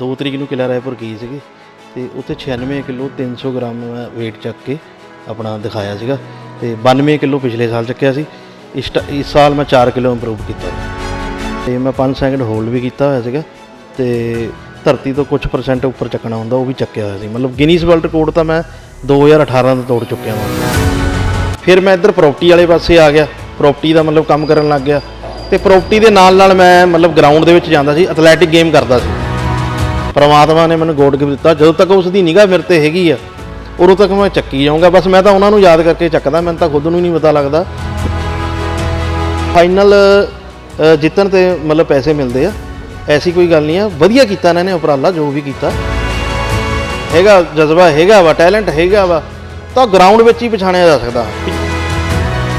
2 ਤਰੀਕ ਨੂੰ ਕਿਲਾ ਰਾਏਪੁਰ ਗਈ ਸੀਗੀ ਤੇ ਉੱਥੇ 96 ਕਿਲੋ 300 ਗ੍ਰਾਮ ਮੈਂ weight ਚੱਕ ਕੇ ਆਪਣਾ ਦਿਖਾਇਆ ਸੀਗਾ ਤੇ 92 ਕਿਲੋ ਪਿਛਲੇ ਸਾਲ ਚੱਕਿਆ ਸੀ। ਇਸ ਟ- ਇਸ ਸਾਲ ਮੈਂ 4 ਕਿਲੋ ਇੰਪਰੂਵ ਕੀਤਾ। ਤੇ ਮੈਂ 5 ਸੈਕਿੰਡ ਹੋਲਡ ਵੀ ਕੀਤਾ ਹੋਇਆ ਸੀਗਾ ਤੇ ਧਰਤੀ ਤੋਂ ਕੁਝ ਪਰਸੈਂਟ ਉੱਪਰ ਚੱਕਣਾ ਹੁੰਦਾ, ਉਹ ਵੀ ਚੱਕਿਆ ਹੋਇਆ ਸੀ। ਮਤਲਬ ਗਿਨੀਜ਼ ਵਰਲਡ ਰਿਕਾਰਡ ਤਾਂ ਮੈਂ 2018 ਦਾ ਤੋੜ ਚੁੱਕਿਆ ਹਾਂ ਫਿਰ ਮੈਂ ਇੱਧਰ ਪ੍ਰਾਪਰਟੀ ਵਾਲੇ ਪਾਸੇ ਆ ਗਿਆ। ਪ੍ਰਾਪਰਟੀ ਦਾ ਮਤਲਬ ਕੰਮ ਕਰਨ ਲੱਗ ਗਿਆ। ਤੇ ਪ੍ਰਾਪਰਟੀ ਦੇ ਨਾਲ ਨਾਲ ਮੈਂ ਮਤਲਬ ਗਰਾਊਂਡ ਦੇ ਵਿੱਚ ਜਾਂਦਾ ਸੀ ਐਥਲੈਟਿਕ ਗੇਮ ਕਰਦਾ ਸੀ। ਪਰਮਾਤਮਾ ਨੇ ਮੈਨੂੰ ਗੋਡ ਗਿਫਟ ਦਿੱਤਾ। ਜਦੋਂ ਤੱਕ ਉਸ ਦੀ ਨਿਗਾਹ ਮੇਰੇ ਤੇ ਹੈਗੀ ਆ, ਉਦੋਂ ਤੱਕ ਮੈਂ ਚੱਕੀ ਜਾਊਂਗਾ। ਬਸ ਮੈਂ ਤਾਂ ਉਹਨਾਂ ਨੂੰ ਯਾਦ ਕਰਕੇ ਚੱਕਦਾ, ਮੈਨੂੰ ਤਾਂ ਖੁਦ ਨੂੰ ਨਹੀਂ ਪਤਾ ਲੱਗਦਾ। ਫਾਈਨਲ ਜਿੱਤਣ ਤੇ ਮਤਲਬ ਪੈਸੇ ਮਿਲਦੇ ਆ। ਐਸੀ ਕੋਈ ਗੱਲ ਨਹੀਂ ਆ। ਵਧੀਆ ਕੀਤਾ ਇਹਨਾਂ ਨੇ ਉਪਰਾਲਾ, ਜੋ ਵੀ ਕੀਤਾ। ਹੈਗਾ ਜਜ਼ਬਾ, ਹੈਗਾ ਵਾ, ਟੈਲੈਂਟ ਹੈਗਾ ਵਾ। ਤਾਂ ਗਰਾਊਂਡ ਵਿੱਚ ਹੀ ਪਛਾਣਿਆ ਜਾ ਸਕਦਾ।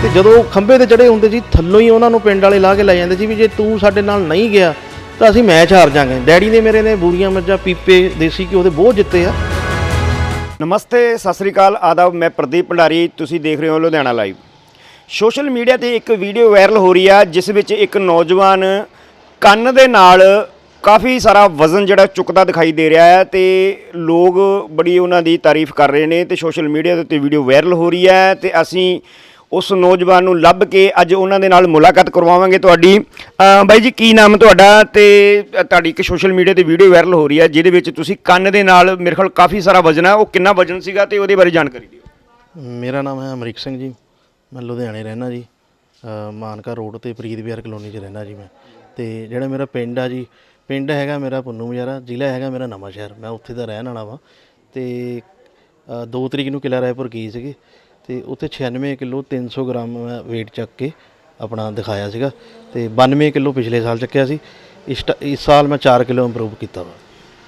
ਤੇ ਜਦੋਂ ਖੰਭੇ ਤੇ ਚੜੇ ਹੁੰਦੇ ਸੀ, ਥੱਲੋਂ ਹੀ ਉਹਨਾਂ ਨੂੰ ਪਿੰਡ ਵਾਲੇ ਲਾ ਕੇ ਲੈ ਜਾਂਦੇ ਸੀ ਵੀ ਜੇ ਤੂੰ ਸਾਡੇ ਨਾਲ ਨਹੀਂ ਗਿਆ ਤਾਂ ਅਸੀਂ ਮੈਚ ਹਾਰ ਜਾਾਂਗੇ ਡੈਡੀ ਨੇ ਮੇਰੇ ਨੇ ਬੂਰੀਆਂ ਮੱਝਾਂ, ਪੀਪੇ, ਦੇਸੀ ਘਿਓ ਦੇ ਬਹੁਤ ਜਿੱਤੇ ਆ। ਨਮਸਤੇ, ਸਤਿ ਸ੍ਰੀ ਅਕਾਲ, ਆਦਾਬ, ਮੈਂ ਪ੍ਰਦੀਪ ਭੰਡਾਰੀ, ਤੁਸੀਂ ਦੇਖ ਰਹੇ ਹੋ ਲੁਧਿਆਣਾ ਲਾਈਵ। ਸੋਸ਼ਲ ਮੀਡੀਆ ਤੇ ਇੱਕ ਵੀਡੀਓ ਵਾਇਰਲ ਹੋ ਰਹੀ ਆ, ਜਿਸ ਵਿੱਚ ਇੱਕ ਨੌਜਵਾਨ ਕੰਨ ਦੇ ਨਾਲ ਕਾਫੀ ਸਾਰਾ ਵਜ਼ਨ ਜਿਹੜਾ ਚੁੱਕਦਾ ਦਿਖਾਈ ਦੇ ਰਿਹਾ ਹੈ ਤੇ ਲੋਕ ਬੜੀ ਉਹਨਾਂ ਦੀ ਤਾਰੀਫ ਕਰ ਰਹੇ ਨੇ ਤੇ ਸੋਸ਼ਲ ਮੀਡੀਆ ਦੇ ਉੱਤੇ ਵੀਡੀਓ ਵਾਇਰਲ ਹੋ ਰਹੀ ਹੈ ਤੇ ਅਸੀਂ ਉਸ ਨੌਜਵਾਨ ਨੂੰ ਲੱਭ ਕੇ ਅੱਜ ਉਹਨਾਂ ਦੇ ਨਾਲ ਮੁਲਾਕਾਤ ਕਰਵਾਵਾਂਗੇ ਤੁਹਾਡੀ। ਬਾਈ ਜੀ, ਕੀ ਨਾਮ ਤੁਹਾਡਾ? ਤੇ ਤੁਹਾਡੀ ਇੱਕ ਸੋਸ਼ਲ ਮੀਡੀਆ ਤੇ ਵੀਡੀਓ ਵਾਇਰਲ ਹੋ ਰਹੀ ਹੈ, ਜਿਹਦੇ ਵਿੱਚ ਤੁਸੀਂ ਕੰਨ ਦੇ ਨਾਲ ਮੇਰੇ ਖਿਆਲ ਕਾਫੀ ਸਾਰਾ ਵਜ਼ਨ ਹੈ ਉਹ ਕਿੰਨਾ ਵਜ਼ਨ ਸੀਗਾ ਤੇ ਉਹਦੇ ਬਾਰੇ ਜਾਣਕਾਰੀ ਦਿਓ। ਮੇਰਾ ਨਾਮ ਹੈ ਅਮਰੀਕ ਸਿੰਘ ਜੀ, ਮੈਂ ਲੁਧਿਆਣੇ ਰਹਿਣਾ ਜੀ। ਮਾਨਕਾ ਰੋਡ ਤੇ ਪ੍ਰੀਤ ਵਿਹਾਰ ਕਲੋਨੀ 'ਚ ਰਹਿਣਾ ਜੀ ਮੈਂ। ਤੇ ਜਿਹੜਾ ਮੇਰਾ ਪਿੰਡ ਆ ਜੀ, ਪਿੰਡ ਹੈਗਾ ਮੇਰਾ ਪੁੰਨੂ ਮਜਾਰਾ ਜ਼ਿਲ੍ਹਾ ਹੈਗਾ ਮੇਰਾ ਨਵਾਂ ਸ਼ਹਿਰ ਮੈਂ ਉੱਥੇ ਦਾ ਰਹਿਣ ਵਾਲਾ ਵਾਂ। ਤੇ 2 ਤਰੀਕ ਨੂੰ ਕਿਲਾ ਰਾਏਪੁਰ ਗਈ ਸੀਗੀ। ਤੇ ਉੱਥੇ 96 ਕਿਲੋ 300 ਗ੍ਰਾਮ ਮੈਂ weight ਚੱਕ ਕੇ ਆਪਣਾ ਦਿਖਾਇਆ ਸੀਗਾ ਤੇ 92 ਕਿਲੋ ਪਿਛਲੇ ਸਾਲ ਚੱਕਿਆ ਸੀ। ਇਸ ਟ- ਇਸ ਸਾਲ ਮੈਂ 4 ਕਿਲੋ ਇੰਪਰੂਵ ਕੀਤਾ ਵਾ।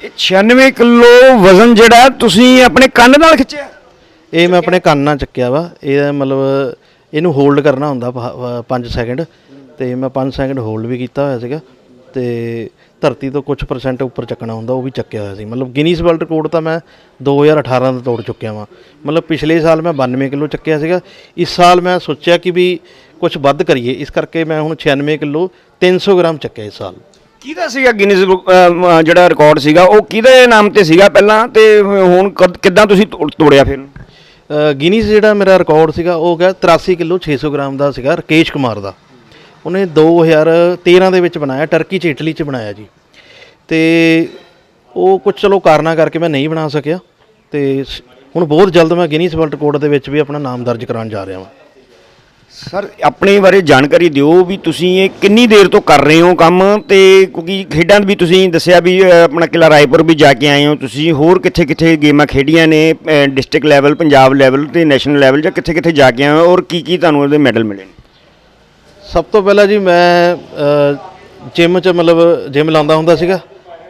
ਇਹ 96 ਕਿਲੋ ਵਜ਼ਨ ਜਿਹੜਾ ਤੁਸੀਂ ਆਪਣੇ ਕੰਨ ਨਾਲ ਖਿੱਚਿਆ? ਇਹ ਮੈਂ ਆਪਣੇ ਕੰਨ ਨਾਲ ਚੱਕਿਆ ਵਾ। ਇਹ ਮਤਲਬ ਇਹਨੂੰ ਹੋਲਡ ਕਰਨਾ ਹੁੰਦਾ 5 ਸੈਕਿੰਡ ਤੇ ਮੈਂ 5 ਸੈਕਿੰਡ ਹੋਲਡ ਵੀ ਕੀਤਾ ਹੋਇਆ ਸੀਗਾ। ਤੇ ਧਰਤੀ ਤੋਂ ਕੁਝ ਪਰਸੈਂਟ ਉੱਪਰ ਚੱਕਣਾ ਹੁੰਦਾ ਉਹ ਵੀ ਚੱਕਿਆ ਹੋਇਆ ਸੀ। ਮਤਲਬ ਗਿਨੀਜ਼ ਵਰਲਡ ਰਿਕਾਰਡ ਤਾਂ ਮੈਂ 2018 ਦਾ ਤੋੜ ਚੁੱਕਿਆ ਵਾਂ। ਮਤਲਬ ਪਿਛਲੇ ਸਾਲ ਮੈਂ 92 ਕਿਲੋ ਚੱਕਿਆ ਸੀਗਾ। ਇਸ ਸਾਲ ਮੈਂ ਸੋਚਿਆ ਕਿ ਵੀ ਕੁਝ ਵੱਧ ਕਰੀਏ। ਇਸ ਕਰਕੇ ਮੈਂ ਹੁਣ 96 ਕਿਲੋ 300 ਗ੍ਰਾਮ ਚੱਕਿਆ ਇਸ ਸਾਲ। ਕਿਹਦਾ ਸੀਗਾ ਗਿਨੀਜ਼ ਜਿਹੜਾ ਰਿਕਾਰਡ ਸੀਗਾ? ਉਹ ਕਿਹਦੇ ਨਾਮ ਤੇ ਸੀਗਾ ਪਹਿਲਾਂ? ਤੇ ਹੁਣ ਕਦ- ਤੁਸੀਂ ਤੋੜ- ਤੋੜਿਆ ਫਿਰ? ਅ, ਗਿਨੀਜ਼ ਜਿਹੜਾ ਮੇਰਾ ਰਿਕਾਰਡ ਸੀਗਾ ਉਹ ਗਿਆ 83 ਕਿਲੋ 600 ਗ੍ਰਾਮ ਦਾ ਸੀਗਾ ਰਕੇਸ਼ ਕੁਮਾਰ ਦਾ। ਉਹਨੇ 2013 ਦੇ ਵਿੱਚ ਬਣਾਇਆ ਟਰਕੀ ਚ ਇਟਲੀ ਚ ਬਣਾਇਆ ਜੀ। ਤੇ ਉਹ ਕੁਝ ਚਲੋ ਕਾਰਨਾਂ ਕਰਕੇ ਮੈਂ ਨਹੀਂ ਬਣਾ ਸਕਿਆ। ਤੇ ਹੁਣ ਬਹੁਤ ਜਲਦ ਮੈਂ ਗਿਨੀਜ਼ ਵਰਲਡ ਰਿਕਾਰਡ ਦੇ ਵਿੱਚ ਵੀ ਆਪਣਾ ਨਾਮ ਦਰਜ ਕਰਾਉਣ ਜਾ ਰਿਹਾ ਹਾਂ ਸਰ, ਆਪਣੇ ਬਾਰੇ ਜਾਣਕਾਰੀ ਦਿਓ ਵੀ ਤੁਸੀਂ ਇਹ ਕਿੰਨੀ ਦੇਰ ਤੋਂ ਕਰ ਰਹੇ ਹੋ ਕੰਮ ਤੇ ਕਿਉਂਕਿ ਖੇਡਾਂ ਵੀ ਤੁਸੀਂ ਦੱਸਿਆ ਵੀ ਆਪਣਾ ਕਿਲਾ ਰਾਏਪੁਰ ਵੀ ਜਾ ਕੇ ਆਏ ਹੋ। ਤੁਸੀਂ ਹੋਰ ਕਿੱਥੇ ਕਿੱਥੇ ਗੇਮਾਂ ਖੇਡੀਆਂ ਨੇ ਡਿਸਟ੍ਰਿਕਟ ਲੈਵਲ ਪੰਜਾਬ ਲੈਵਲ ਤੇ ਨੈਸ਼ਨਲ ਲੈਵਲ ਜਾਂ ਕਿੱਥੇ ਕਿੱਥੇ ਜਾ ਕੇ ਆਏ ਹੋ ਔਰ ਕੀ ਕੀ ਤੁਹਾਨੂੰ ਉਹਦੇ ਮੈਡਲ ਮਿਲੇ ਨੇ? ਸਭ ਤੋਂ ਪਹਿਲਾਂ ਜੀ ਮੈਂ ਜਿਮ 'ਚ ਮਤਲਬ ਜਿਮ ਲਾਉਂਦਾ ਹੁੰਦਾ ਸੀਗਾ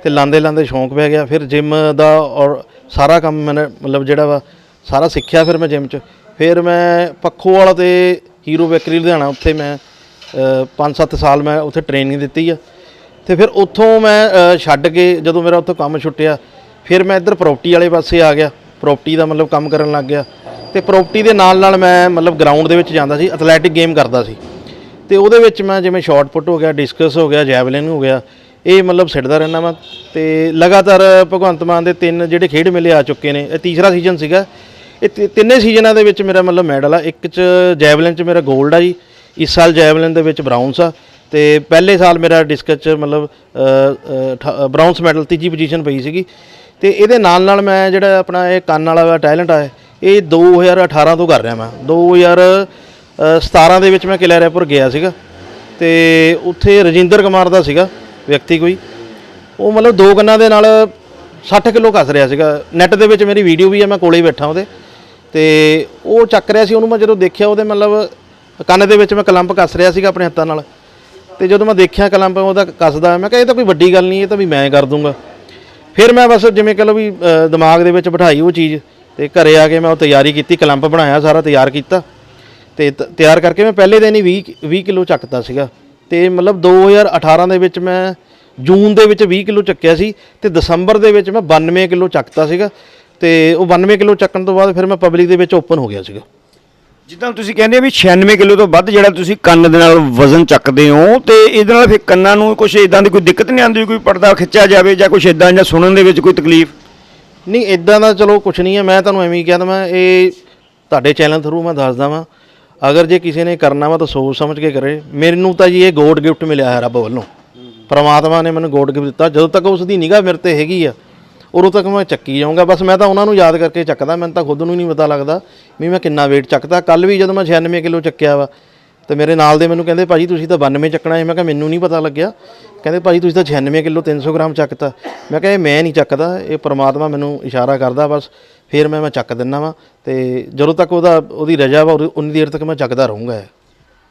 ਤੇ ਲਾਉਂਦੇ ਲਾਉਂਦੇ ਸ਼ੌਂਕ ਪੈ ਗਿਆ। ਫਿਰ ਜਿਮ ਦਾ ਔਰ ਸਾਰਾ ਕੰਮ ਮੈਨੇ ਮਤਲਬ ਜਿਹੜਾ ਵਾ ਸਾਰਾ ਸਿੱਖਿਆ ਫਿਰ ਮੈਂ ਜਿਮ 'ਚ। ਫਿਰ ਮੈਂ ਪੱਖੋ ਵਾਲਾ ਤੇ ਹੀਰੋ ਬੇਕਰੀ ਲੁਧਿਆਣਾ ਉੱਥੇ ਮੈਂ 5-7 ਸਾਲ ਮੈਂ ਉੱਥੇ ਟ੍ਰੇਨਿੰਗ ਦਿੱਤੀ ਆ। ਤੇ ਫਿਰ ਉੱਥੋਂ ਮੈਂ ਛੱਡ ਕੇ ਜਦੋਂ ਮੇਰਾ ਉੱਥੋਂ ਕੰਮ ਛੁੱਟਿਆ, ਫਿਰ ਮੈਂ ਇੱਧਰ ਪ੍ਰਾਪਰਟੀ ਵਾਲੇ ਪਾਸੇ ਆ ਗਿਆ। ਪ੍ਰਾਪਰਟੀ ਦਾ ਮਤਲਬ ਕੰਮ ਕਰਨ ਲੱਗ ਗਿਆ। ਤੇ ਪ੍ਰਾਪਰਟੀ ਦੇ ਨਾਲ ਨਾਲ ਮੈਂ ਮਤਲਬ ਗਰਾਊਂਡ ਦੇ ਵਿੱਚ ਜਾਂਦਾ ਸੀ ਐਥਲੈਟਿਕ ਗੇਮ ਕਰਦਾ ਸੀ। ਤੇ ਉਹਦੇ ਵਿੱਚ ਮੈਂ ਜਿਵੇਂ ਸ਼ਾਰਟ ਪੁੱਟ ਹੋ ਗਿਆ ਡਿਸਕਸ ਹੋ ਗਿਆ ਜੈਵਲਿਨ ਹੋ ਗਿਆ ਇਹ ਮਤਲਬ ਸਿੱਟਦਾ ਰਹਿੰਦਾ ਮੈਂ ਤੇ ਲਗਾਤਾਰ ਭਗਵੰਤ ਮਾਨ ਦੇ ਤਿੰਨ ਜਿਹੜੇ ਖੇਡ ਮੇਲੇ ਆ ਚੁੱਕੇ ਨੇ ਇਹ ਤੀਸਰਾ ਸੀਜ਼ਨ ਸੀਗਾ। ਇਹ ਤਿ- ਤਿੰਨੇ ਸੀਜ਼ਨਾਂ ਦੇ ਵਿੱਚ ਮੇਰਾ ਮਤਲਬ ਮੈਡਲ ਆ। ਇੱਕ ਚ ਜੈਵਲਿਨ ਚ ਮੇਰਾ 골ਡ ਆ ਜੀ। ਇਸ ਸਾਲ ਜੈਵਲਿਨ ਦੇ ਵਿੱਚ ਬ੍ਰਾਊਨਸ ਆ। ਤੇ ਪਹਿਲੇ ਸਾਲ ਮੇਰਾ ਡਿਸਕਸ ਚ ਮਤਲਬ ਬ੍ਰਾਊਨਸ ਮੈਡਲ ਤੀਜੀ ਪੋਜੀਸ਼ਨ ਪਈ ਸੀਗੀ। ਤੇ ਇਹਦੇ ਨਾਲ ਨਾਲ ਮੈਂ ਜਿਹੜਾ ਆਪਣਾ ਇਹ ਕੰਨ ਵਾਲਾ ਟੈਲੈਂਟ ਆ ਇਹ 2018 ਤੋਂ ਕਰ ਰਿਹਾ ਮੈਂ 2000 ਅ, 17 ਦੇ ਵਿੱਚ ਮੈਂ ਕਿਲਾ ਰਾਏਪੁਰ ਗਿਆ ਸੀਗਾ ਤੇ ਉੱਥੇ ਰਜਿੰਦਰ ਕੁਮਾਰ ਦਾ ਸੀਗਾ ਵਿਅਕਤੀ ਕੋਈ। ਉਹ ਮਤਲਬ ਦੋ ਕੰਨਾਂ ਦੇ ਨਾਲ 60 ਕਿਲੋ ਕੱਸ ਰਿਹਾ ਸੀਗਾ। ਨੈਟ ਦੇ ਵਿੱਚ ਮੇਰੀ ਵੀਡੀਓ ਵੀ ਹੈ, ਮੈਂ ਕੋਲੇ ਹੀ ਬੈਠਾ ਉਹਦੇ। ਤੇ ਉਹ ਚੱਕ ਰਿਹਾ ਸੀ, ਉਹਨੂੰ ਮੈਂ ਜਦੋਂ ਦੇਖਿਆ ਉਹਦੇ ਮਤਲਬ ਕੰਨ ਦੇ ਵਿੱਚ ਮੈਂ ਕਲੰਪ ਕੱਸ ਰਿਹਾ ਸੀਗਾ ਆਪਣੇ ਹੱਥਾਂ ਨਾਲ। ਤੇ ਜਦੋਂ ਮੈਂ ਦੇਖਿਆ ਕਲੰਪ ਉਹਦਾ ਕੱਸਦਾ ਮੈਂ ਕਿਹਾ ਇਹ ਤਾਂ ਕੋਈ ਵੱਡੀ ਗੱਲ ਨਹੀਂ, ਇਹ ਤਾਂ ਵੀ ਮੈਂ ਕਰ ਦੂੰਗਾ। ਫਿਰ ਮੈਂ ਬਸ ਜਿਵੇਂ ਕਹ ਲਓ ਵੀ ਦਿਮਾਗ ਦੇ ਵਿੱਚ ਬਿਠਾਈ ਉਹ ਚੀਜ਼ ਤੇ ਘਰੇ ਆ ਕੇ ਮੈਂ ਉਹ ਤਿਆਰੀ ਕੀਤੀ, ਕਲੰਪ ਬਣਾਇਆ, ਸਾਰਾ ਤਿਆਰ ਕੀਤਾ। ਤੇ ਤ- ਤਿਆਰ ਕਰਕੇ ਮੈਂ ਪਹਿਲੇ ਦਿਨ ਹੀ 20 20 ਕਿਲੋ ਚੱਕਤਾ ਸੀਗਾ। ਤੇ ਮਤਲਬ 2018 ਦੇ ਵਿੱਚ ਮੈਂ ਜੂਨ ਦੇ ਵਿੱਚ 20 ਕਿਲੋ ਚੱਕਿਆ ਸੀ ਤੇ ਦਸੰਬਰ ਦੇ ਵਿੱਚ ਮੈਂ 92 ਕਿਲੋ ਚੱਕਤਾ ਸੀਗਾ। ਤੇ ਉਹ 92 ਕਿਲੋ ਚੱਕਣ ਤੋਂ ਬਾਅਦ ਫਿਰ ਮੈਂ ਪਬਲਿਕ ਦੇ ਵਿੱਚ ਓਪਨ ਹੋ ਗਿਆ ਸੀਗਾ। ਜਿੱਦਾਂ ਤੁਸੀਂ ਕਹਿੰਦੇ ਆ ਵੀ 96 ਕਿਲੋ ਤੋਂ ਵੱਧ ਜਿਹੜਾ ਤੁਸੀਂ ਕੰਨ ਦੇ ਨਾਲ ਵਜ਼ਨ ਚੱਕਦੇ ਹੋ ਤੇ ਇਹਦੇ ਨਾਲ ਫਿਰ ਕੰਨਾਂ ਨੂੰ ਕੁਝ ਇਦਾਂ ਦੀ ਕੋਈ ਦਿੱਕਤ ਨਹੀਂ ਆਉਂਦੀ ਕੋਈ ਪਰਦਾ ਖਿੱਚਿਆ ਜਾਵੇ ਜਾਂ ਕੁਝ ਇਦਾਂ ਜਾਂ ਸੁਣਨ ਦੇ ਵਿੱਚ ਕੋਈ ਤਕਲੀਫ? ਨਹੀਂ ਇਦਾਂ ਦਾ ਚਲੋ ਕੁਝ ਨਹੀਂ ਹੈ। ਮੈਂ ਤੁਹਾਨੂੰ ਐਵੇਂ ਹੀ ਕਹਿ ਦਵਾਂ ਇਹ ਤੁਹਾਡੇ ਚੈਨਲ ਥਰੂ ਮੈਂ ਦੱਸਦਾ ਵਾਂ। ਅਗਰ ਜੇ ਕਿਸੇ ਨੇ ਕਰਨਾ ਵਾ ਤਾਂ ਸੋਚ ਸਮਝ ਕੇ ਕਰੇ। ਮੈਨੂੰ ਤਾਂ ਜੀ ਇਹ ਗੋਡ ਗਿਫਟ ਮਿਲਿਆ ਹੈ ਰੱਬ ਵੱਲੋਂ। ਪਰਮਾਤਮਾ ਨੇ ਮੈਨੂੰ ਗੋਡ ਗਿਫਟ ਦਿੱਤਾ। ਜਦੋਂ ਤੱਕ ਉਸ ਦੀ ਨਿਗਾਹ ਮੇਰੇ ਤੇ ਹੈਗੀ ਆ, ਉਦੋਂ ਤੱਕ ਮੈਂ ਚੱਕੀ ਜਾਊਂਗਾ। ਬਸ ਮੈਂ ਤਾਂ ਉਹਨਾਂ ਨੂੰ ਯਾਦ ਕਰਕੇ ਚੱਕਦਾ। ਮੈਨੂੰ ਤਾਂ ਖੁਦ ਨੂੰ ਨਹੀਂ ਪਤਾ ਲੱਗਦਾ ਵੀ ਮੈਂ ਕਿੰਨਾ weight ਚੱਕਦਾ। ਕੱਲ ਵੀ ਜਦੋਂ ਮੈਂ 96 ਕਿਲੋ ਚੱਕਿਆ ਵਾ ਤੇ ਮੇਰੇ ਨਾਲ ਦੇ ਮੈਨੂੰ ਕਹਿੰਦੇ ਭਾਜੀ ਤੁਸੀਂ ਤਾਂ 92 ਚੱਕਣਾ ਹੈ। ਮੈਂ ਕਿਹਾ ਮੈਨੂੰ ਨਹੀਂ ਪਤਾ ਲੱਗਿਆ। ਕਹਿੰਦੇ ਭਾਜੀ ਤੁਸੀਂ ਤਾਂ 96 ਕਿਲੋ 300 ਗ੍ਰਾਮ ਚੱਕਤਾ। ਮੈਂ ਕਿਹਾ ਇਹ ਮੈਂ ਨਹੀਂ ਚੱਕਦਾ ਇਹ ਪ੍ਰਮਾਤਮਾ ਮੈਨੂੰ ਇਸ਼ਾਰਾ ਕਰਦਾ ਬਸ। ਫਿਰ ਮੈਂ ਮੈਂ ਚੱਕ ਦਿੰਨਾ ਵਾ ਤੇ ਜਦੋਂ ਤੱਕ ਉਹਦਾ ਉਹਦੀ ਰਜਾ ਵਾ ਉਨੀ ਦੇਰ ਤੱਕ ਮੈਂ ਚੱਕਦਾ ਰਹੂੰਗਾ।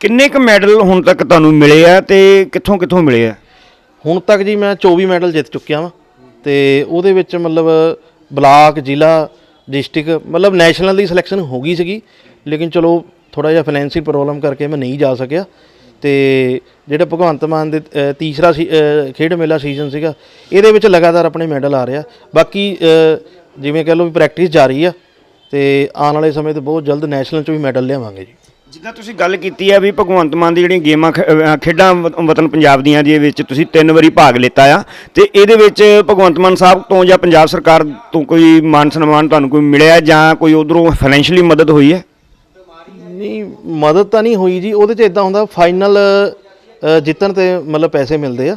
ਕਿੰਨੇ ਕੁ ਮੈਡਲ ਹੁਣ ਤੱਕ ਤੁਹਾਨੂੰ ਮਿਲੇ ਆ ਤੇ ਕਿੱਥੋਂ ਕਿੱਥੋਂ ਮਿਲੇ ਆ? ਹੁਣ ਤੱਕ ਜੀ ਮੈਂ 24 ਮੈਡਲ ਜਿੱਤ ਚੁੱਕਿਆ ਵਾਂ ਤੇ ਉਹਦੇ ਵਿੱਚ ਮਤਲਬ ਬਲਾਕ ਜ਼ਿਲ੍ਹਾ ਡਿਸਟ੍ਰਿਕਟ ਮਤਲਬ ਨੈਸ਼ਨਲ ਦੀ ਸਿਲੈਕਸ਼ਨ ਹੋ ਗਈ ਸੀਗੀ। ਲੇਕਿਨ ਚਲੋ ਥੋੜਾ ਜਿਹਾ ਫਾਈਨੈਂਸ਼ੀਅਲ ਪ੍ਰੋਬਲਮ ਕਰਕੇ ਮੈਂ ਨਹੀਂ ਜਾ ਸਕਿਆ। ਤੇ ਜਿਹੜਾ ਭਗਵੰਤ ਮਾਨ ਦੇ ਤੀਸਰਾ ਸੀ- ਖੇਡ ਮੇਲਾ ਸੀਜ਼ਨ ਸੀਗਾ, ਇਹਦੇ ਵਿੱਚ ਲਗਾਤਾਰ ਆਪਣੇ ਮੈਡਲ ਆ ਰਿਹਾ। ਬਾਕੀ ਜਿਵੇਂ ਕਹ ਲਓ ਵੀ ਪ੍ਰੈਕਟਿਸ ਜਾਰੀ ਆ, ਤੇ ਆਉਣ ਵਾਲੇ ਸਮੇਂ ਤੇ ਬਹੁਤ ਜਲਦ ਨੈਸ਼ਨਲ ਚ ਵੀ ਮੈਡਲ ਲਿਆਵਾਂਗੇ ਜੀ। ਜਿੱਦਾਂ ਤੁਸੀਂ ਗੱਲ ਕੀਤੀ ਹੈ ਵੀ ਭਗਵੰਤ ਮਾਨ ਦੀ ਜਿਹੜੀਆਂ ਗੇਮਾਂ ਖ- ਖੇਡਾਂ ਵ- ਵਤਨ ਪੰਜਾਬ ਦੀਆਂ ਜਿਹਦੇ ਵਿੱਚ ਤੁਸੀਂ ਤਿੰਨ ਵਾਰੀ ਭਾਗ ਲਿੱਤਾ ਆ, ਤੇ ਇਹਦੇ ਵਿੱਚ ਭਗਵੰਤ ਮਾਨ ਸਾਹਿਬ ਤੋਂ ਜਾਂ ਪੰਜਾਬ ਸਰਕਾਰ ਤੋਂ ਕੋਈ ਮਾਨ ਸਨਮਾਨ ਤੁਹਾਨੂੰ ਕੋਈ ਮਿਲਿਆ ਜਾਂ ਕੋਈ ਉਧਰੋਂ ਫਾਈਨੈਂਸ਼ੀਅਲੀ ਮਦਦ ਹੋਈ ਹੈ? ਨਹੀਂ ਮਦਦ ਤਾਂ ਨਹੀਂ ਹੋਈ ਜੀ, ਉਹਦੇ 'ਚ ਇਦਾਂ ਹੁੰਦਾ ਫਾਈਨਲ ਜਿੱਤਣ ਤੇ ਮਤਲਬ ਪੈਸੇ ਮਿਲਦੇ ਆ।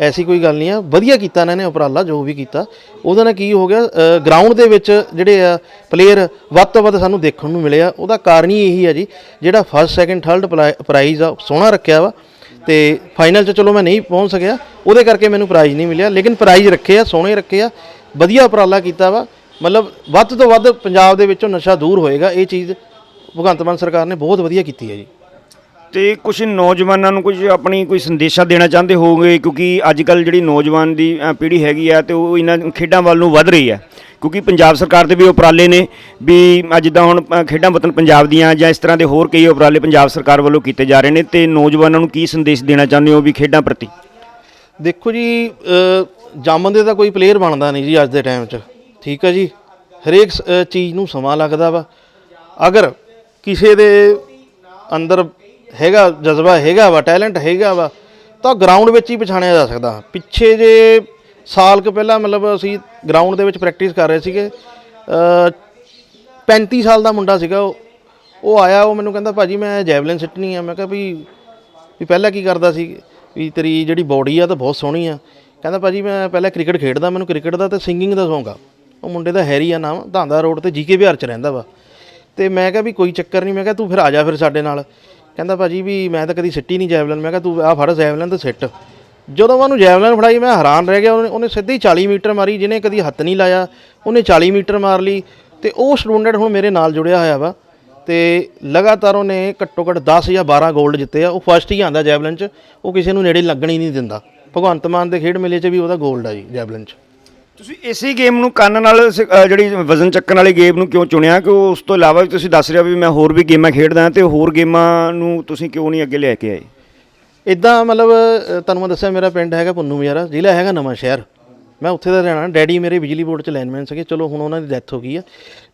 ਐਸੀ ਕੋਈ ਗੱਲ ਨਹੀਂ ਆ। ਵਧੀਆ ਕੀਤਾ ਇਹਨਾਂ ਨੇ ਉਪਰਾਲਾ, ਜੋ ਵੀ ਕੀਤਾ। ਉਹਦੇ ਨਾਲ ਕੀ ਹੋ ਗਿਆ ਗਰਾਊਂਡ ਦੇ ਵਿੱਚ ਜਿਹੜੇ ਆ ਪਲੇਅਰ ਵੱਧ ਤੋਂ ਵੱਧ ਸਾਨੂੰ ਦੇਖਣ ਨੂੰ ਮਿਲਿਆ ਉਹਦਾ ਕਾਰਨ ਹੀ ਇਹੀ ਆ ਜੀ, ਜਿਹੜਾ ਫਸਟ ਸੈਕੰਡ ਥਰਡ ਪ੍ਰਾਈਜ਼ ਆ, ਸੋਹਣਾ ਰੱਖਿਆ ਵਾ। ਤੇ ਫਾਈਨਲ 'ਚ ਚਲੋ ਮੈਂ ਨਹੀਂ ਪਹੁੰਚ ਸਕਿਆ, ਉਹਦੇ ਕਰਕੇ ਮੈਨੂੰ ਪ੍ਰਾਈਜ਼ ਨਹੀਂ ਮਿਲਿਆ। ਲੇਕਿਨ ਪ੍ਰਾਈਜ਼ ਰੱਖੇ ਆ, ਸੋਹਣੇ ਰੱਖੇ ਆ, ਵਧੀਆ ਉਪਰਾਲਾ ਕੀਤਾ ਵਾ। ਮਤਲਬ ਵੱਧ ਤੋਂ ਵੱਧ ਪੰਜਾਬ ਦੇ ਵਿੱਚੋਂ ਨਸ਼ਾ ਦੂਰ ਹੋਏਗਾ, ਇਹ ਚੀਜ਼ ਭਗਵੰਤ ਮਾਨ ਸਰਕਾਰ ਨੇ ਬਹੁਤ ਵਧੀਆ ਕੀਤੀ ਹੈ ਜੀ। ਤੇ ਕੁਝ ਨੌਜਵਾਨਾਂ ਨੂੰ ਕੁਝ ਆਪਣੀ ਕੋਈ ਸੰਦੇਸ਼ਾ ਦੇਣਾ ਚਾਹੁੰਦੇ ਹੋਵੋਗੇ? ਕਿਉਂਕਿ ਅੱਜ ਕੱਲ ਜਿਹੜੀ ਨੌਜਵਾਨ ਦੀ ਅ, ਪੀੜ੍ਹੀ ਹੈਗੀ ਆ ਤੇ ਉਹ ਇਹਨਾਂ ਖੇਡਾਂ ਵੱਲ ਨੂੰ ਵੱਧ ਰਹੀ ਹੈ। ਕਿਉਂਕਿ ਪੰਜਾਬ ਸਰਕਾਰ ਦੇ ਵੀ ਉਪਰਾਲੇ ਨੇ ਵੀ ਅੱਜ ਜਿੱਦਾਂ ਹੁਣ ਅ, ਖੇਡਾਂ ਵਤਨ ਪੰਜਾਬ ਦੀਆਂ ਜਾਂ ਇਸ ਤਰ੍ਹਾਂ ਦੇ ਹੋਰ ਕਈ ਉਪਰਾਲੇ ਪੰਜਾਬ ਸਰਕਾਰ ਵੱਲੋਂ ਕੀਤੇ ਜਾ ਰਹੇ ਨੇ ਤੇ ਨੌਜਵਾਨਾਂ ਨੂੰ ਕੀ ਸੰਦੇਸ਼ ਦੇਣਾ ਚਾਹੁੰਦੇ ਹੋ ਵੀ ਖੇਡਾਂ ਪ੍ਰਤੀ? ਦੇਖੋ ਜੀ ਅ, ਜੰਮਣ ਦੇ ਤਾਂ ਕੋਈ ਪਲੇਅਰ ਬਣਦਾ ਨਹੀਂ ਜੀ ਅੱਜ ਦੇ ਟਾਈਮ 'ਚ। ਠੀਕ ਹੈ ਜੀ? ਹਰੇਕ ਸ- ਅ, ਚੀਜ਼ ਨੂੰ ਸਮਾਂ ਲੱਗਦਾ ਵਾ। ਅਗਰ ਕਿਸੇ ਦੇ ਅੰਦਰ ਹੈਗਾ ਜਜ਼ਬਾ ਹੈਗਾ ਵਾ ਟੈਲੈਂਟ ਹੈਗਾ ਵਾ ਤਾਂ ਗਰਾਊਂਡ ਵਿੱਚ ਹੀ ਪਛਾਣਿਆ ਜਾ ਸਕਦਾ। ਪਿੱਛੇ ਜੇ ਸਾਲ ਕੁ ਪਹਿਲਾਂ ਮਤਲਬ ਅਸੀਂ ਗਰਾਊਂਡ ਦੇ ਵਿੱਚ ਪ੍ਰੈਕਟਿਸ ਕਰ ਰਹੇ ਸੀਗੇ ਅ, 35 ਸਾਲ ਦਾ ਮੁੰਡਾ ਸੀਗਾ ਉਹ ਉਹ ਆਇਆ ਉਹ ਮੈਨੂੰ ਕਹਿੰਦਾ ਭਾਜੀ ਮੈਂ ਜੈਵਲਿਨ ਸਿੱਟਣੀ ਆ। ਮੈਂ ਕਿਹਾ ਵੀ ਵੀ ਪਹਿਲਾਂ ਕੀ ਕਰਦਾ ਸੀ? ਵੀ ਤੇਰੀ ਜਿਹੜੀ ਬੋਡੀ ਆ ਤਾਂ ਬਹੁਤ ਸੋਹਣੀ ਆ। ਕਹਿੰਦਾ ਭਾਜੀ ਮੈਂ ਪਹਿਲਾਂ ਕ੍ਰਿਕਟ ਖੇਡਦਾ ਮੈਨੂੰ ਕ੍ਰਿਕਟ ਦਾ ਤੇ ਸਿੰਗਿੰਗ ਦਾ ਸ਼ੌਂਕ ਆ। ਉਹ ਮੁੰਡੇ ਦਾ ਹੈਰੀ ਆ ਨਾਮ ਧਾਂਦਾ ਰੋਡ ਤੇ ਜੀਕੇ ਬਿਹਾਰ ਚ ਰਹਿੰਦਾ ਵਾ। ਤੇ ਮੈਂ ਕਿਹਾ ਵੀ ਕੋਈ ਚੱਕਰ ਨਹੀਂ, ਮੈਂ ਕਿਹਾ ਤੂੰ ਫਿਰ ਆ ਜਾ ਫਿਰ ਸਾਡੇ ਨਾਲ। ਕਹਿੰਦਾ ਭਾਜੀ ਵੀ ਮੈਂ ਤਾਂ ਕਦੀ ਸਿੱਟੀ ਨਹੀਂ ਜੈਵਲਨ, ਮੈਂ ਕਿਹਾ ਤੂੰ ਆ ਫੜ ਜੈਵਲਨ ਤੇ ਸਿੱਟ। ਜਦੋਂ ਮੈਂ ਉਹਨੂੰ ਜੈਵਲਿਨ ਫੜਾਈ, ਮੈਂ ਹੈਰਾਨ ਰਹਿ ਗਿਆ, ਉਹਨੇ ਉਹਨੇ ਸਿੱਧੀ 40 ਮੀਟਰ ਮਾਰੀ, ਜਿਹਨੇ ਕਦੀ ਹੱਥ ਨਹੀਂ ਲਾਇਆ, ਉਹਨੇ 40 ਮੀਟਰ ਮਾਰ ਲਈ। ਤੇ ਉਹ ਸਟੂਡੈਂਟ ਹੁਣ ਮੇਰੇ ਨਾਲ ਜੁੜਿਆ ਹੋਇਆ ਵਾ, ਤੇ ਲਗਾਤਾਰ ਉਹਨੇ ਘੱਟੋ ਘੱਟ 10 ਜਾਂ 12 골ਡ ਜਿੱਤੇ ਆ। ਉਹ ਫਸਟ ਹੀ ਆਂਦਾ ਜੈਵਲਿਨ ਚ, ਉਹ ਕਿਸੇ ਨੂੰ ਨੇੜੇ ਲੱਗਣ ਹੀ ਨਹੀਂ ਦਿੰਦਾ। ਭਗਵੰਤ ਮਾਨ ਦੇ ਖੇਡ ਮੇਲੇ 'ਚ ਵੀ ਉਹਦਾ 골ਡ ਆ ਜੀ, ਜੈਵਲਨ 'ਚ। ਤੁਸੀਂ ਇਸੇ ਗੇਮ ਨੂੰ ਕੰਨ ਨਾਲ ਸ- ਅ, ਜਿਹੜੀ ਵਜ਼ਨ ਚੱਕਣ ਵਾਲੀ ਗੇਮ ਨੂੰ ਕਿਉਂ ਚੁਣਿਆ? ਕਿ ਉਸ ਤੋਂ ਇਲਾਵਾ ਵੀ ਤੁਸੀਂ ਦੱਸ ਰਹੇ ਹੋ ਵੀ ਮੈਂ ਹੋਰ ਵੀ ਗੇਮਾਂ ਖੇਡਦਾ ਤੇ ਹੋਰ ਗੇਮਾਂ ਨੂੰ ਤੁਸੀਂ ਕਿਉਂ ਨਹੀਂ ਅੱਗੇ ਲੈ ਕੇ ਆਏ? ਇਦਾਂ ਮਤਲਬ ਅ, ਤੁਹਾਨੂੰ ਮੈਂ ਦੱਸਿਆ ਮੇਰਾ ਪਿੰਡ ਹੈਗਾ ਪੁੰਨੂ ਮਿਆਰਾ ਜ਼ਿਲ੍ਹਾ ਹੈਗਾ ਨਵਾਂ ਸ਼ਹਿਰ। ਮੈਂ ਉੱਥੇ ਦਾ ਰਹਿਣਾ ਡੈਡੀ ਮੇਰੇ ਬਿਜਲੀ ਬੋਰਡ 'ਚ ਲਾਈਨਮੈਨ ਸੀਗੇ ਚਲੋ ਹੁਣ ਉਹਨਾਂ ਦੀ ਡੈਥ ਹੋ ਗਈ ਆ।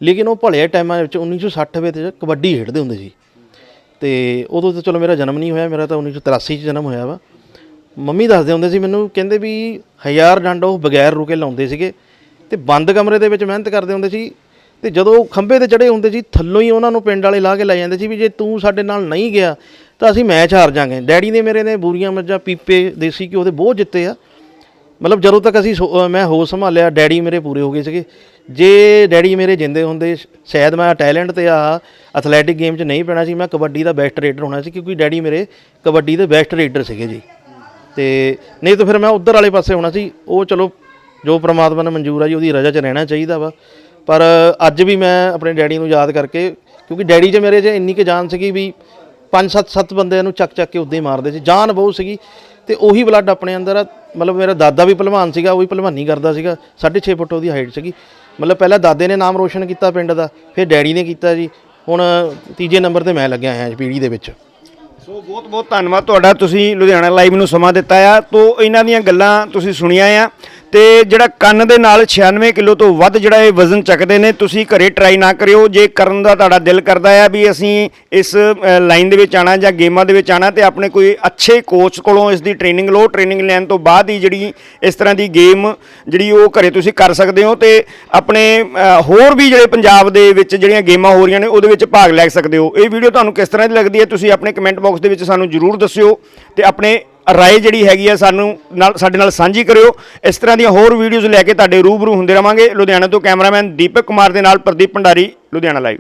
ਲੇਕਿਨ ਉਹ ਭਲੇ ਟਾਈਮਾਂ ਵਿੱਚ 1960 ਵਿੱਚ ਕਬੱਡੀ ਖੇਡਦੇ ਹੁੰਦੇ ਸੀ। ਤੇ ਉਦੋਂ ਤਾਂ ਚਲੋ ਮੇਰਾ ਜਨਮ ਨਹੀਂ ਹੋਇਆ ਮੇਰਾ ਤਾਂ 1983 'ਚ ਜਨਮ ਹੋਇਆ ਵਾ। ਮੰਮੀ ਦੱਸਦੇ ਹੁੰਦੇ ਸੀ ਮੈਨੂੰ, ਕਹਿੰਦੇ ਵੀ ਹਜ਼ਾਰ ਡੰਡ ਉਹ ਬਗੈਰ ਰੁਕੇ ਲਾਉਂਦੇ ਸੀਗੇ ਤੇ ਬੰਦ ਕਮਰੇ ਦੇ ਵਿੱਚ ਮਿਹਨਤ ਕਰਦੇ ਹੁੰਦੇ ਸੀ ਤੇ ਜਦੋਂ ਉਹ ਖੰਭੇ ਤੇ ਚੜੇ ਹੁੰਦੇ ਸੀ, ਥੱਲੋਂ ਹੀ ਉਹਨਾਂ ਨੂੰ ਪਿੰਡ ਵਾਲੇ ਲਾ ਕੇ ਲੈ ਜਾਂਦੇ ਸੀ ਵੀ ਜੇ ਤੂੰ ਸਾਡੇ ਨਾਲ ਨਹੀਂ ਗਿਆ ਤਾਂ ਅਸੀਂ ਮੈਚ ਹਾਰ ਜਾਾਂਗੇ। ਡੈਡੀ ਨੇ ਮੇਰੇ ਨੇ ਬੂਰੀਆਂ ਮੱਝਾਂ, ਪੀਪੇ ਦੇਸੀ ਘਿਓ ਦੇ ਬਹੁਤ ਜਿੱਤੇ ਆ। ਮਤਲਬ ਜਦੋਂ ਤੱਕ ਅਸੀਂ ਸੋ- ਮੈਂ ਹੋਸ਼ ਸੰਭਾਲਿਆ, ਡੈਡੀ ਮੇਰੇ ਪੂਰੇ ਹੋ ਗਏ ਸੀਗੇ। ਜੇ ਡੈਡੀ ਮੇਰੇ ਜਿੰਦੇ ਹੁੰਦੇ, ਸ਼ਾਇਦ ਮੈਂ ਟੈਲੈਂਟ ਤੇ ਆ, ਐਥਲੈਟਿਕ ਗੇਮ 'ਚ ਨਹੀਂ ਪੈਣਾ ਸੀ, ਮੈਂ ਕਬੱਡੀ ਦਾ ਬੈਸਟ ਰੇਡਰ ਹੋਣਾ ਸੀ, ਕਿਉਂਕਿ ਡੈਡੀ ਮੇਰੇ ਕਬੱਡੀ ਦੇ ਬੈਸਟ ਰੇਡਰ ਸੀਗੇ ਜੀ। ਤੇ ਨਹੀਂ ਤਾਂ ਫਿਰ ਮੈਂ ਉਧਰ ਵਾਲੇ ਪਾਸੇ ਹੋਣਾ ਸੀ, ਉਹ ਚਲੋ ਜੋ ਪ੍ਰਮਾਤਮਾ ਨੇ ਮਨਜ਼ੂਰ ਆ ਜੀ, ਉਹਦੀ ਰਜ਼ਾ 'ਚ ਰਹਿਣਾ ਚਾਹੀਦਾ ਵਾ। ਪਰ ਅੱਜ ਵੀ ਮੈਂ ਆਪਣੇ ਡੈਡੀ ਨੂੰ ਯਾਦ ਕਰਕੇ, ਕਿਉਂਕਿ ਡੈਡੀ 'ਚ ਮੇਰੇ 'ਚ ਇੰਨੀ ਕੁ ਜਾਨ ਸੀਗੀ ਵੀ ਪੰਜ ਸੱਤ ਸੱਤ ਬੰਦਿਆਂ ਨੂੰ ਚੱਕ ਚੱਕ ਕੇ ਉੱਦਾਂ ਹੀ ਮਾਰਦੇ ਸੀ। ਜਾਨ ਬਹੁਤ ਸੀਗੀ ਤੇ ਉਹੀ ਬਲੱਡ ਆਪਣੇ ਅੰਦਰ ਆ, ਮਤਲਬ ਮੇਰਾ ਦਾਦਾ ਵੀ ਪਹਿਲਵਾਨ ਸੀਗਾ, ਉਹ ਵੀ ਪਹਿਲਵਾਨੀ ਕਰਦਾ ਸੀਗਾ 6.5 ਫੁੱਟ ਉਹਦੀ ਹਾਈਟ ਸੀਗੀ। ਮਤਲਬ ਪਹਿਲਾਂ ਦਾਦੇ ਨੇ ਨਾਮ ਰੋਸ਼ਨ ਕੀਤਾ ਪਿੰਡ ਦਾ, ਫਿਰ ਡੈਡੀ ਨੇ ਕੀਤਾ ਜੀ। ਹੁਣ ਤੀਜੇ ਨੰਬਰ ਤੇ ਮੈਂ ਲੱਗਿਆ ਹੋਇਆ ਪੀੜ੍ਹੀ ਦੇ ਵਿੱਚ। ਸੋ ਬਹੁਤ ਬਹੁਤ ਧੰਨਵਾਦ ਤੁਹਾਡਾ। ਤੁਸੀਂ ਲੁਧਿਆਣਾ ਲਾਈਵ ਨੂੰ ਸਮਾਂ ਦਿੱਤਾ ਆ। ਤੋ, ਇਹਨਾਂ ਦੀਆਂ ਗੱਲਾਂ ਤੁਸੀਂ ਸੁਣੀਆਂ ਆ। ਤੇ ਜਿਹੜਾ ਕੰਨ ਦੇ ਨਾਲ 96 ਕਿਲੋ ਤੋਂ ਵੱਧ ਜਿਹੜਾ ਇਹ ਵਜ਼ਨ ਚੱਕਦੇ ਨੇ, ਤੁਸੀਂ ਘਰੇ ਟਰਾਈ ਨਾ ਕਰਿਓ। ਜੇ ਕਰਨ ਦਾ ਤੁਹਾਡਾ ਦਿਲ ਕਰਦਾ ਹੈ ਵੀ ਅਸੀਂ ਇਸ ਲਾਈਨ ਦੇ ਵਿੱਚ ਆਣਾ ਜਾਂ ਗੇਮਾਂ ਦੇ ਵਿੱਚ ਆਣਾ ਤੇ ਆਪਣੇ ਕੋਈ ਅੱਛੇ ਕੋਚ ਕੋਲੋਂ ਇਸ ਦੀ ਟ੍ਰੇਨਿੰਗ ਲਓ। ਟ੍ਰੇਨਿੰਗ ਲੈਣ ਤੋਂ ਬਾਅਦ ਹੀ ਜਿਹੜੀ ਇਸ ਤਰ੍ਹਾਂ ਦੀ ਗੇਮ ਜਿਹੜੀ ਉਹ ਘਰੇ ਤੁਸੀਂ ਕਰ ਸਕਦੇ ਹੋ ਤੇ ਆਪਣੇ ਹੋਰ ਵੀ ਜਿਹੜੇ ਪੰਜਾਬ ਦੇ ਵਿੱਚ ਜਿਹੜੀਆਂ ਗੇਮਾਂ ਹੋ ਰਹੀਆਂ ਨੇ, ਉਹਦੇ ਵਿੱਚ ਭਾਗ ਲੈ ਸਕਦੇ ਹੋ। ਇਹ ਵੀਡੀਓ ਤੁਹਾਨੂੰ ਕਿਸ ਤਰ੍ਹਾਂ ਦੀ ਲੱਗਦੀ ਹੈ, ਤੁਸੀਂ ਆਪਣੇ ਕਮੈਂਟ ਬਾਕਸ ਦੇ ਵਿੱਚ ਸਾਨੂੰ ਜਰੂਰ ਦੱਸਿਓ ਤੇ ਆਪਣੇ ਰਾਏ ਜਿਹੜੀ ਹੈਗੀ ਆ ਸਾਨੂੰ ਨਾਲ ਸਾਡੇ ਨਾਲ ਸਾਂਝੀ ਕਰਿਓ। ਇਸ ਤਰ੍ਹਾਂ ਦੀਆਂ ਹੋਰ ਵੀਡੀਓਜ਼ ਲੈ ਕੇ ਤੁਹਾਡੇ ਰੂਬਰੂ ਹੁੰਦੇ ਰਵਾਂਗੇ। ਲੁਧਿਆਣਾ ਤੋਂ ਕੈਮਰਾਮੈਨ ਦੀਪਕ ਕੁਮਾਰ ਦੇ ਨਾਲ ਪ੍ਰਦੀਪ ਭੰਡਾਰੀ, ਲੁਧਿਆਣਾ ਲਾਈਵ